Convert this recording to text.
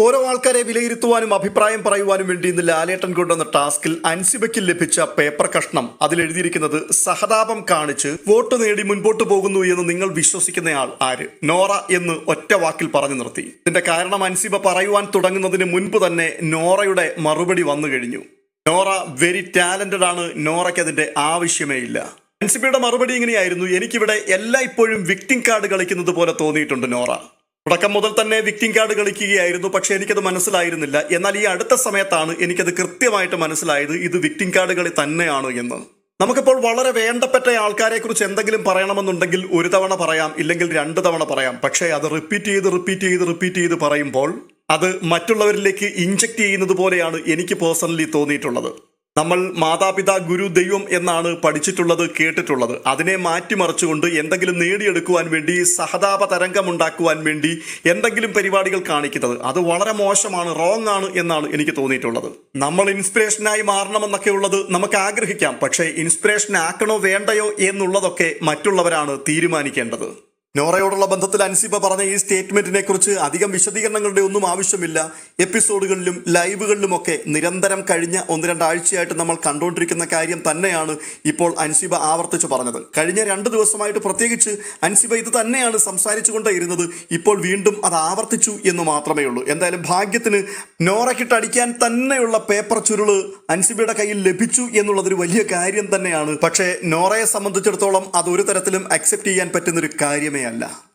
ഓരോ ആൾക്കാരെ വിലയിരുത്തുവാനും അഭിപ്രായം പറയുവാനും വേണ്ടി ഇന്ന് ലാലേട്ടൻ കൊണ്ടുവന്ന ടാസ്കിൽ അൻസിബയ്ക്ക് ലഭിച്ച പേപ്പർ കഷ്ണം. അതിൽ എഴുതിയിരിക്കുന്നത് സഹതാപം കാണിച്ച് വോട്ട് നേടി മുൻപോട്ട് പോകുന്നു എന്ന് നിങ്ങൾ വിശ്വസിക്കുന്നയാൾ ആര്? നോറ എന്ന് ഒറ്റ വാക്കിൽ പറഞ്ഞു നിർത്തി. ഇതിന്റെ കാരണം അൻസിബ പറയുവാൻ തുടങ്ങുന്നതിന് മുൻപ് തന്നെ നോറയുടെ മറുപടി വന്നു കഴിഞ്ഞു. നോറ വെരി ടാലന്റഡ് ആണ്. നോറയ്ക്ക് അതിന്റെ ആവശ്യമേ ഇല്ല. അൻസിബയുടെ മറുപടി ഇങ്ങനെയായിരുന്നു. എനിക്കിവിടെ എല്ലാ ഇപ്പോഴും വിക്ടിം കാർഡ് കളിക്കുന്നത് പോലെ തോന്നിയിട്ടുണ്ട് നോറ. തുടക്കം മുതൽ തന്നെ വിക്ടിം കാർഡ് കളിക്കുകയായിരുന്നു. പക്ഷെ എനിക്കത് മനസ്സിലായിരുന്നില്ല. എന്നാൽ ഈ അടുത്ത സമയത്താണ് എനിക്കത് കൃത്യമായിട്ട് മനസ്സിലായത് ഇത് വിക്ടിം കാർഡ് കളി തന്നെയാണ് എന്ന്. നമുക്കിപ്പോൾ വളരെ വേണ്ടപ്പെട്ട ആൾക്കാരെ കുറിച്ച് എന്തെങ്കിലും പറയണമെന്നുണ്ടെങ്കിൽ ഒരു തവണ പറയാം ഇല്ലെങ്കിൽ രണ്ട് തവണ പറയാം. പക്ഷേ അത് റിപ്പീറ്റ് ചെയ്ത് റിപ്പീറ്റ് ചെയ്ത് റിപ്പീറ്റ് ചെയ്ത് പറയുമ്പോൾ അത് മറ്റുള്ളവരിലേക്ക് ഇഞ്ചക്ട് ചെയ്യുന്നത് പോലെയാണ് എനിക്ക് പേഴ്സണലി തോന്നിയിട്ടുള്ളത്. നമ്മൾ മാതാപിതാ ഗുരു ദൈവം എന്നാണ് പഠിച്ചിട്ടുള്ളത് കേട്ടിട്ടുള്ളത്. അതിനെ മാറ്റിമറിച്ചുകൊണ്ട് എന്തെങ്കിലും നേടിയെടുക്കുവാൻ വേണ്ടി സഹതാപ തരംഗമുണ്ടാക്കുവാൻ വേണ്ടി എന്തെങ്കിലും പരിപാടികൾ കാണിക്കുന്നത്. അത് വളരെ മോശമാണ് റോങ് ആണ് എന്നാണ് എനിക്ക് തോന്നിയിട്ടുള്ളത്. നമ്മൾ ഇൻസ്പിറേഷനായി മാറണമെന്നൊക്കെ ഉള്ളത് നമുക്ക് ആഗ്രഹിക്കാം. പക്ഷേ ഇൻസ്പിറേഷൻ ആക്കണോ വേണ്ടയോ എന്നുള്ളതൊക്കെ മറ്റുള്ളവരാണ് തീരുമാനിക്കേണ്ടത്. നോറയോടുള്ള ബന്ധത്തിൽ അൻസിബ പറഞ്ഞ ഈ സ്റ്റേറ്റ്മെന്റിനെ കുറിച്ച് അധികം വിശദീകരണങ്ങളുടെ ഒന്നും ആവശ്യമില്ല. എപ്പിസോഡുകളിലും ലൈവുകളിലുമൊക്കെ നിരന്തരം കഴിഞ്ഞ ഒന്ന് രണ്ടാഴ്ചയായിട്ട് നമ്മൾ കണ്ടുകൊണ്ടിരിക്കുന്ന കാര്യം തന്നെയാണ് ഇപ്പോൾ അൻസിബ ആവർത്തിച്ചു പറഞ്ഞത്. കഴിഞ്ഞ രണ്ട് ദിവസമായിട്ട് പ്രത്യേകിച്ച് അൻസിബ ഇത് തന്നെയാണ് സംസാരിച്ചു കൊണ്ടേയിരുന്നത് ഇപ്പോൾ വീണ്ടും അത് ആവർത്തിച്ചു എന്ന് മാത്രമേ ഉള്ളൂ. എന്തായാലും ഭാഗ്യത്തിന് നോറക്കിട്ട് അടിക്കാൻ തന്നെയുള്ള പേപ്പർ ചുരുൾ അൻസിബയുടെ കയ്യിൽ ലഭിച്ചു എന്നുള്ളതൊരു വലിയ കാര്യം തന്നെയാണ്. പക്ഷേ നോറയെ സംബന്ധിച്ചിടത്തോളം അത് ഒരു തരത്തിലും അക്സെപ്റ്റ് ചെയ്യാൻ പറ്റുന്നൊരു കാര്യമേ الله